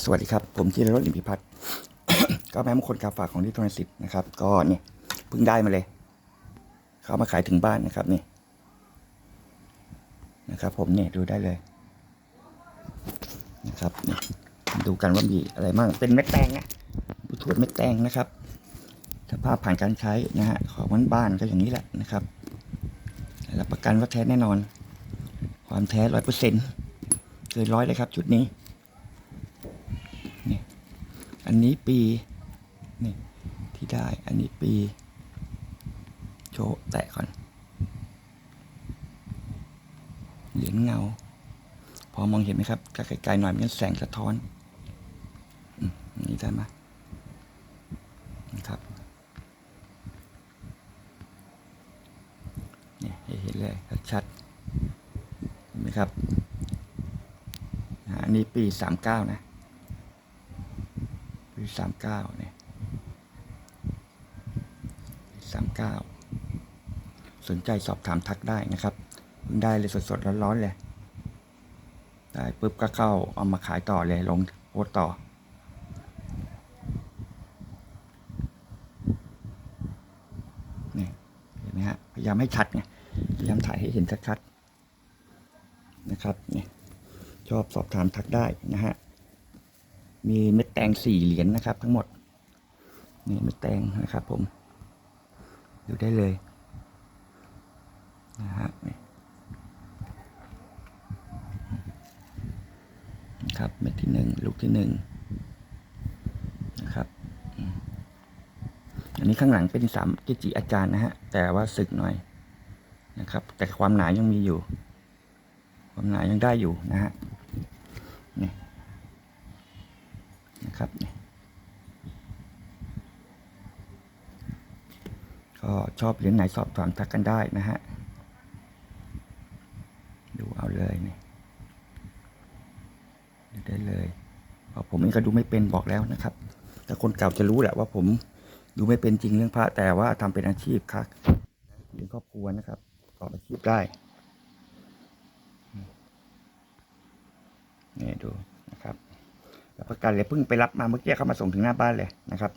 สวัสดีครับ ผมจิรรสลิมพิพัฒน์ก็แม่มงคลกาฝากของที่โทรสิทธิ์นะครับ ก็เนี่ยเพิ่งได้มาเลย เขามาขายถึงบ้านนะครับนี่นะครับ ผมเนี่ยดูได้เลยนะครับนี่ดูกันว่ามีอะไรบ้างเป็นเม็ดแตงนะผู้ตรวจเม็ดแตงนะครับสภาพผ่านการใช้นะฮะของมันบ้านก็อย่างนี้แหละนะครับรับประกันว่าแท้แน่นอน ความแท้ร้อยเปอร์เซ็นต์เกินร้อยเลยครับ ชุดนี้ อันนี้ปีนี่ที่ได้อันนี้ปี โชว์แตะก่อน เหรียญเงา พอมองเห็นไหมครับถ้าไกลๆหน่อยมันแสงสะท้อนอืมอันนี่ได้ไหมนะครับเนี่ยเห็นเลยชัดเห็นไหมครับอันนี้ปีสามเก้านะ ปีสามเก้าเนี่ยสามเก้าสนใจสอบถามทักได้นะครับได้เลยสดๆร้อนๆเลยได้ปุ๊บก็เข้าเอามาขายต่อเลยลงโพสต์ต่อ นี่เห็นไหมฮะ พยายามให้ชัดไงพยายามถ่ายให้เห็นชัดๆนะครับนี่ชอบสอบถามทักได้นะฮะ มีเม็ดแตงสี่เหรียญนะครับ ทั้งหมด นี่เม็ดแตงนะครับผม ดูได้เลยนะฮะครับเม็ดที่หนึ่งลูกที่หนึ่งนะครับ อันนี้ข้างหลังเป็นสามกิจิอาจารย์นะฮะ แต่ว่าสึกหน่อยนะครับ แต่ความหนายังมีอยู่ ความหนายังได้อยู่นะฮะนี่ นะครับ ก็ชอบเหรียญไหนสอบถามทักกันได้นะฮะ ดูเอาเลยเนี่ยดูได้เลยเพราะผมเองก็ดูไม่เป็นบอกแล้วนะครับ แต่คนเก่าจะรู้แหละว่าผมดูไม่เป็นจริงเรื่องพระแต่ว่าทำเป็นอาชีพครับเลี้ยงครอบครัวนะครับประกอบอาชีพได้นี่ดูนะครับ รับประ กันเลยเพิ่งไปรับมาเมื่อกี้เขามาส่งถึงหน้าบ้านเลยนะครับ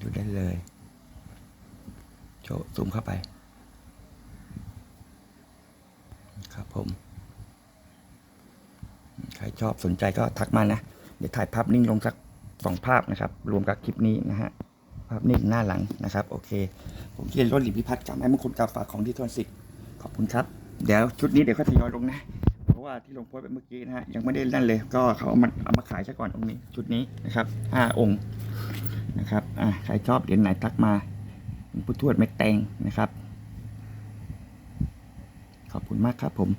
ดูได้เลยโชว์ซูมเข้าไป ครับผม ใครชอบสนใจก็ทักมานะ เดี๋ยวถ่ายภาพนิ่งลงสักสองภาพนะครับ รวมกับคลิปนี้นะฮะภาพนิ่งหน้าหลังนะครับ โอเค ผมเชียร์รถหลิพิพัฒน์จากไอ้มงคลกาฝากของที่ทวนสิทธิ์ขอบคุณครับ เดี๋ยวชุดนี้เดี๋ยวเขาทยอยลงนะ เพราะว่าที่ลงโพสต์ไปเมื่อกี้นะฮะยังไม่ได้นั่นเลย ก็เขาเอามาเอามาขายซะก่อนองค์นี้ชุดนี้นะครับห้าองค์นะครับอ่าใครชอบเหรียญไหนทักมาหลวงพุทวดเม็ดแตงนะครับ ขอบคุณมากครับผม